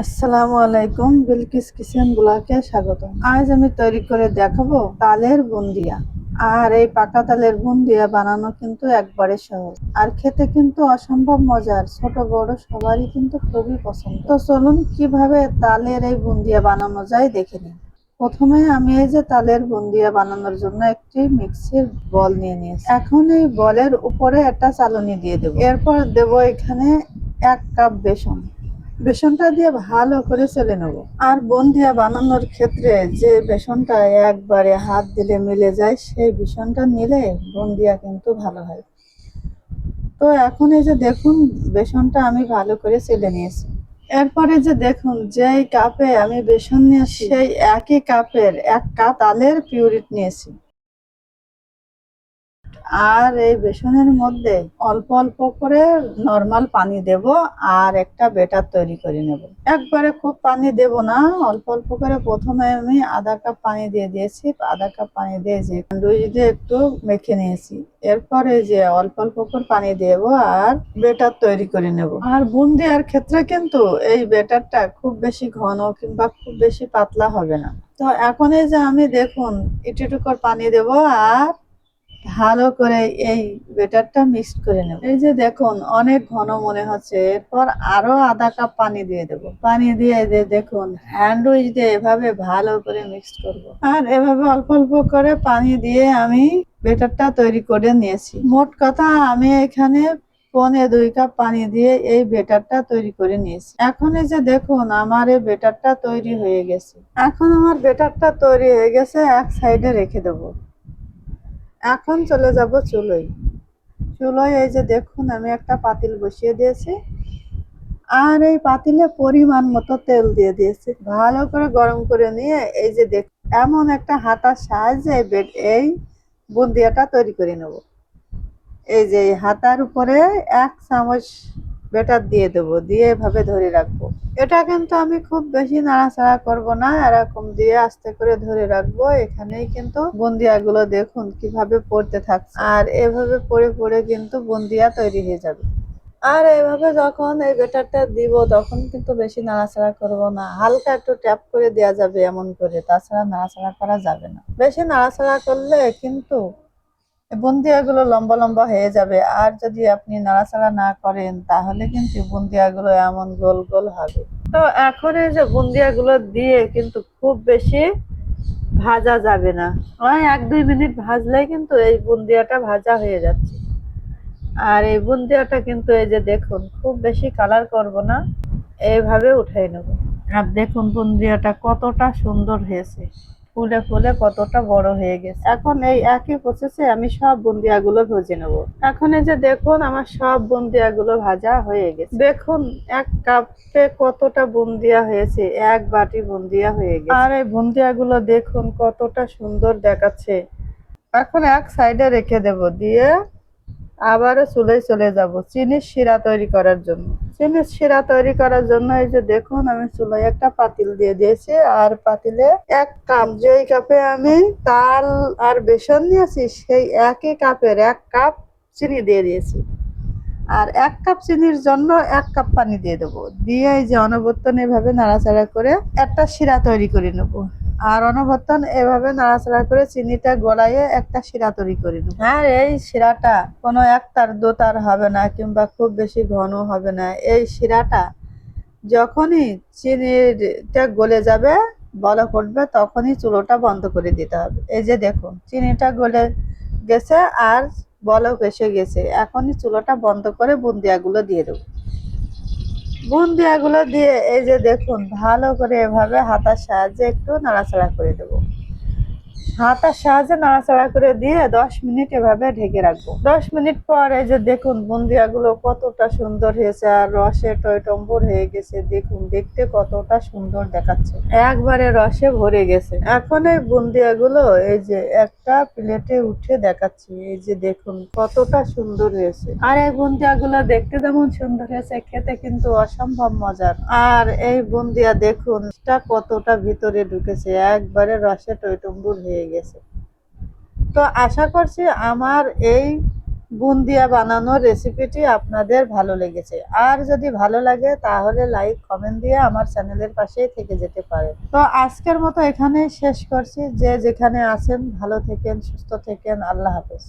আসসালামু আলাইকুম, বিলকিস কিচেন ব্লকে স্বাগত আজ আমি তৈরি করে দেখাবো তালের বুন্দিয়া। আর এই পাকা তালের বুন্দিয়া বানানো কিন্তু একবারে সহজ। আর খেতে কিন্তু অসম্ভব মজার, ছোট, বড়, সবারই কিন্তু খুবই পছন্দ। তো চলুন কীভাবে তালের এই বুন্দিয়া বানানো যায় দেখে নিন প্রথমে আমি এই যে তালের বুন্দিয়া বানানোর জন্য একটি মিক্সির বল নিয়ে নিয়েছি। এখন এই বলের উপরে একটা চালনি দিয়ে দেবো। এরপর দেবো এখানে এক কাপ বেসন। বেসনটা দিয়ে ভালো করে চেলে নেব। আর বন্ধিয়া বানানোর ক্ষেত্রে যে বেসনটা একবারে হাত দিলে মিলে যায়, সেই বেসনটা নিলে বন্দিয়া কিন্তু ভালো হয়। তো এখন এই যে দেখুন, বেসনটা আমি ভালো করে চেলে নিয়েছি। এরপরে যে দেখুন, যেই কাপে আমি বেসন নিয়েছি সেই একই কাপের এক কাপ তালের পিউরিট নিয়েছি। আর এই বেসনের মধ্যে অল্প অল্প করে নর্মাল পানি দেব আর একটা বেটার তৈরি করে নেব। একবারে খুব পানি দেব না, অল্প অল্প করে প্রথমে আমি আধা কাপ পানি দিয়ে দিয়েছি। আধা কাপ পানি দিয়ে যে স্যান্ডউইচ দিয়ে একটু মেখে নিয়েছি। এরপরে যে অল্প অল্প করে পানি দেব আর বেটার তৈরি করে নেব। আর বুন দেওয়ার ক্ষেত্রে কিন্তু এই বেটারটা খুব বেশি ঘন কিংবা খুব বেশি পাতলা হবে না। তো এখন এই যে আমি দেখুন একটু এটুকু পানি দেব আর ভালো করে এই বেটারটা মিক্সড করে নেব। এই যে দেখুন, অনেক ঘন মনে হচ্ছে। এরপর আরও আধা কাপ পানি দিয়ে দেব। পানি দিয়ে দেখুন হ্যান্ড উইচ দিয়ে এভাবে ভালো করে মিক্সড করব। আর এভাবে অল্প অল্প করে পানি দিয়ে আমি বেটারটা তৈরি করে নিয়েছি। মোট কথা, আমি এখানে পনে দুই কাপ পানি দিয়ে এই বেটারটা তৈরি করে নিয়েছি। এখন এই যে দেখুন, আমার এই বেটারটা তৈরি হয়ে গেছে। এখন আমার বেটারটা তৈরি হয়ে গেছে, এক সাইডে রেখে দেবো। এখন চলে যাব চুলোয়। চুলোয় এই যে দেখুন, আমি একটা পাতিল বসিয়ে দিয়েছি। আর এই পাতিলে পরিমাণ মতো তেল দিয়ে দিয়েছি। ভালো করে গরম করে নিয়ে এই যে দেখ, এমন একটা হাতার সাহায্যে এই বুন্দিয়াটা তৈরি করে নেব। এই যে হাতার উপরে এক চামচ বেটার দিয়ে দেবো, দিয়ে এভাবে ধরে রাখব। এটা কিন্তু আমি খুব বেশি নাড়াচাড়া করব না, এরকম দিয়ে আস্তে করে ধরে রাখব। এখানেই কিন্তু বন্দিয়াগুলো দেখুন কীভাবে পড়তে থাকছে। আর এভাবে পড়ে পড়ে কিন্তু বন্দিয়া তৈরি হয়ে যাবে। আর এভাবে যখন এই বেটারটা দিব, তখন কিন্তু বেশি নাড়াচাড়া করব না। হালকা একটু ট্যাপ করে দেওয়া যাবে এমন করে, তাছাড়া নাড়াচাড়া করা যাবে না। বেশি নাড়াচাড়া করলে কিন্তু বুন্দিয়াগুলো লম্বা লম্বা হয়ে যাবে। আর যদি আপনি নাড়াচাড়া না করেন, তাহলে কিন্তু বুন্দিয়াগুলো এমন গোল গোল হবে। তো এখন এই যে বুন্দিয়াগুলো দিয়ে কিন্তু খুব বেশি ভাজা যাবে না। ওই এক দুই মিনিট ভাজলেই কিন্তু এই বুন্দিয়াটা ভাজা হয়ে যাচ্ছে। আর এই বুন্দিয়াটা কিন্তু এই যে দেখুন, খুব বেশি কালার করব না, এইভাবে উঠাই নেব। আর দেখুন বুন্দিয়াটা কতটা সুন্দর হয়েছে। ফুলে ফুলে কতটা বড় হয়ে গেছে। এখন এই একই প্রসেসে আমি সব বুন্দিয়াগুলো ভেজে নেব। এখন এই যে দেখুন, আমার সব বুন্দিয়াগুলো ভাজা হয়ে গেছে। দেখুন, এক কাপে কতটা বুন্দিয়া হয়েছে, এক বাটি বুন্দিয়া হয়ে গেছে। আর এই বুন্দিয়াগুলো দেখুন কতটা সুন্দর দেখাচ্ছে। এখন এক সাইডে রেখে দেব, দিয়ে আবারও চুলে চলে যাব। চিনির শিরা তৈরি করার জন্য। চিনির শিরা তৈরি করার জন্য এই যে দেখুন, আমি চুলায় একটা পাতিল দিয়ে দিয়েছি। আর পাতিলে এক কাপ যেই কাপে আমি তাল আর বেসন নিয়েছি, সেই একই কাপের এক কাপ চিনি দিয়ে দিয়েছি। আর এক কাপ চিনির জন্য এক কাপ পানি দিয়ে দেবো। দিয়ে এই যে অনবর্তন এভাবে নাড়াচাড়া করে একটা শিরা তৈরি করে নেব। আর অনবর্তন এভাবে নাড়াচাড়া করে চিনিটা গলাইয়ে একটা শিরা তৈরি করে নেব। আর এই শিরাটা কোনো একটার দোতার হবে না কিংবা খুব বেশি ঘন হবে না। এই শিরাটা যখনই চিনিটা গলে যাবে, বলা পড়বে তখনই চুলোটা বন্ধ করে দিতে হবে। এই যে দেখো চিনিটা গলে গেছে আর বলক এসে গেছে। এখনই চুলোটা বন্ধ করে বুন্দিয়াগুলো দিয়ে দেবো। বুন্দিয়াগুলো দিয়ে এই যে দেখুন ভালো করে এভাবে হাতার সাহায্যে একটু নাড়াচাড়া করে দেবো। হাতার সাহায্যে নাড়াচাড়া করে দিয়ে দশ মিনিট এভাবে ঢেকে রাখব। দশ মিনিট পর এই যে দেখুন বুন্দিয়াগুলো কতটা সুন্দর হয়েছে আর রসে টয়টম্বর হয়ে গেছে, দেখুন দেখতে কতটা সুন্দর দেখাচ্ছে। একবারে রসে ভরে গেছে। এখন এই বুন্দিয়াগুলো এই যে একটা প্লেটে উঠে দেখাচ্ছি, এই যে দেখুন কতটা সুন্দর হয়েছে। আর এই বুন্দিয়াগুলো দেখতে যেমন সুন্দর হয়েছে, খেতে কিন্তু অসম্ভব মজার। আর এই বুন্দিয়া দেখুন কতটা ভিতরে ঢুকেছে, একবারে রসে টয়টম্বুর হয়ে গেছে। তো আশা করছি আমার এই বুন্দিয়া বানানোর রেসিপিটি আপনাদের ভালো লেগেছে। আর যদি ভালো লাগে, তাহলে লাইক কমেন্ট দিয়ে আমার চ্যানেলের পাশেই থেকে যেতে পারে তো আজকের মতো এখানেই শেষ করছি। যে যেখানে আছেন, ভালো থেকেন, সুস্থ থেকেন, আল্লাহ হাফেজ।